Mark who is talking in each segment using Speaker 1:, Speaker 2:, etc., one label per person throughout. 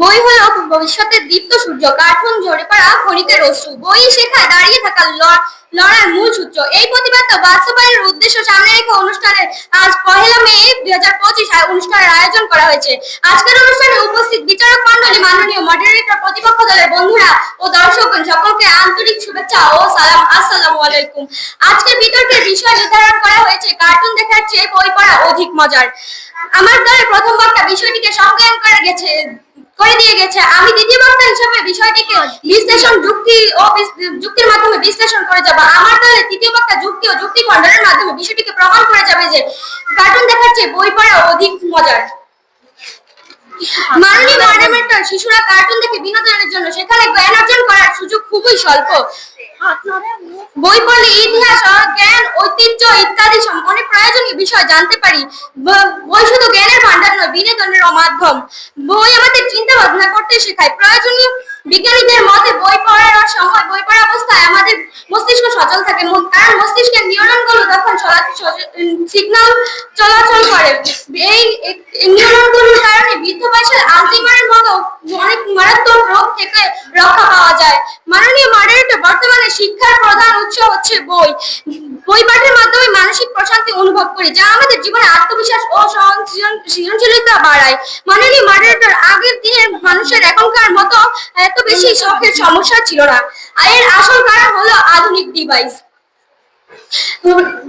Speaker 1: বই হলো ভবিষ্যতের দীপ্ত সূর্য, কার্টুন ঝরে পড়া ক্ষণিকের অশ্রু বই শেখায় দাঁড়িয়ে থাকা লড়ার মূল সূত্র। এই প্রতিবাদ বাস্তবায়নের উদ্দেশ্য সামনে রেখে অনুষ্ঠানের আজ পহেলা মে দুই হাজার পঁচিশ অনুষ্ঠানের আয়োজন করা হয়েছে। আজকের অনুষ্ঠানে উপস্থিত বিচারক মন্ডলী মাননীয় মডারেটর প্রতিপক্ষ দলের বন্ধুরা ও দর্শকগণ সকলকে আন্তরিক শুভেচ্ছা ও সালাম। আসসালামু আলাইকুম। আজকের বিতর্কের বিষয় নির্ধারণ করা হয়েছে। কার্টুন দেখার চেয়ে বই পড়া অধিক মজার। আমার দলের প্রথম বক্তা বিষয়টিকে সংজ্ঞায়ন করে গেছে, করে দিয়ে গেছে। আমি দ্বিতীয় বক্তা হিসেবে বিষয়টিকে বিশ্লেষণ যুক্তি ও যুক্তির মাধ্যমে বিশ্লেষণ করে যাব। আমার দলের তৃতীয় বক্তা যুক্তি ও যুক্তি খণ্ডনের মাধ্যমে বিষয়টিকে প্রমাণ করে যাবে যে কার্টুন দেখার চেয়ে বই পড়া অধিক মজার। মাননীয় মডারেটর শিশুরা কার্টুন দেখে বিনোদনের জন্য সেখানে জ্ঞান অর্জন করার সুযোগ খুবই স্বল্প। বই পড়লে ইতিহাস, জ্ঞান, ঐতিহ্য ইত্যাদি অনেক প্রয়োজনীয় বিষয় জানতে পারি। বই শুধু জ্ঞানের ভান্ডার নয়, বিনোদনের মাধ্যম বই আমাদের চিন্তা ভাবনা করতে শেখায়। প্রয়োজনীয় বিজ্ঞানীদের মতে, বই পড়ার সময় বই পড়া অবস্থায় আমাদের মস্তিষ্ক সচল থাকে। কারণ মস্তিষ্কের নিউরনগুলো তখন সিগন্যাল চলাচল করে। এই নিউরনগুলোর কারণে বৃদ্ধ বয়সে আলজিমারের মতো অনেক মারাত্মক রোগ থেকে রক্ষা পাওয়া যায়। শিক্ষার প্রধান উৎস হচ্ছে বই। বই পাঠের মাধ্যমে মানসিক প্রশান্তি অনুভব করি, যা আমাদের জীবনে আত্মবিশ্বাস ও সৃজনশীলতা বাড়ায়। মাননীয় মডারেটর আগের দিনের মানুষের এখনকার মতো এত বেশি শখের সমস্যা ছিল না। এর আসল কারণ হলো আধুনিক ডিভাইস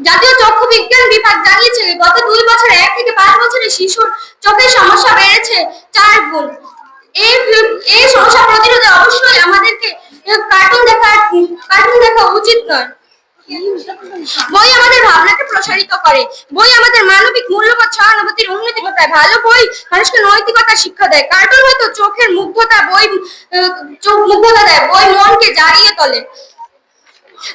Speaker 1: জাতীয় চক্ষু বিজ্ঞান বিভাগ জানিয়েছে গত দুই বছরে এক থেকে পাঁচ বছরে শিশুর চোখের সমস্যা বেড়েছে চার গুণ। এই এই সমস্যা প্রতিরোধে অবশ্যই আমাদেরকে কার্টুন দেখা কার্টুন দেখা উচিত নয়। বই আমাদের ভাবনাকে প্রসারিত করে। বই আমাদের মানবিক মূল্যবোধ সহানুভূতির উন্নতি ঘটায়। ভালো বই মানুষকে নৈতিকতা শিক্ষা দেয়। কার্টুন হয়তো চোখের মুগ্ধতা বই চোখ মুগ্ধতা দেয়। বই মনকে জাগিয়ে তোলে।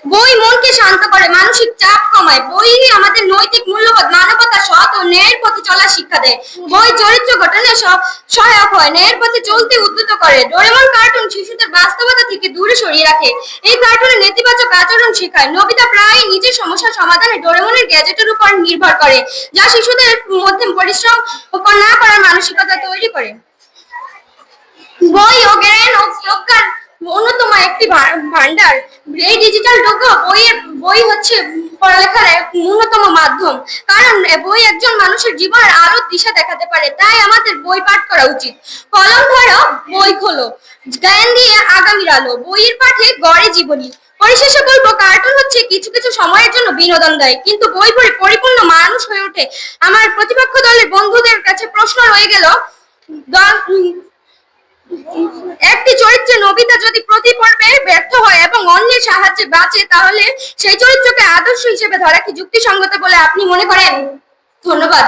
Speaker 1: বই মনকে শান্ত করে, মানসিক চাপ কমায়। বই আমাদের নৈতিক মূল্যবোধ মানবতা সৎ ও ন্যায়ের পথে চলার শিক্ষা দেয়। বই চরিত্র গঠনে স- সহায়ক হয়, ন্যায়ের পথে চলতে উদ্যত করে। ডোরেমন কার্টুন শিশুদের বাস্তবতা থেকে দূরে সরিয়ে রাখে। এই কার্টুনে নেতিবাচক আচরণ শেখায়। নবিতা প্রায় নিজের সমস্যা সমাধানে ডোরেমনের গ্যাজেটের উপর নির্ভর করে, যা শিশুদের মধ্যে পরিশ্রম না করার মানসিকতা তৈরি করে। বই ও জ্ঞান ও প্রজ্ঞার অন্যতম একটি ভান্ডার এই ডিজিটাল যুগ বইয়ের বই হচ্ছে পড়ালেখার এক অন্যতম মাধ্যম। কারণ বই একজন মানুষের জীবনের আলোর দিশা দেখাতে পারে, তাই আমাদের বই পাঠ করা উচিত। কলম ধরো, বই খোলো। জ্ঞান দিয়ে আগামীর আলো। বইয়ের পাঠে গড়ে জীবনী। পরিশেষে বলব কার্টুন হচ্ছে কিছু কিছু সময়ের জন্য বিনোদন দেয়। কিন্তু বই পড়ে পরিপূর্ণ মানুষ হয়ে ওঠে। আমার প্রতিপক্ষ দলের বন্ধুদের কাছে প্রশ্ন রয়ে গেল একটি চরিত্রে নবিতা যদি প্রতি পর্বে সাহায্যে বাঁচে, তাহলে সেই চরিত্রকে আদর্শ হিসেবে ধরা কি যুক্তিসঙ্গত বলে আপনি মনে করেন? ধন্যবাদ।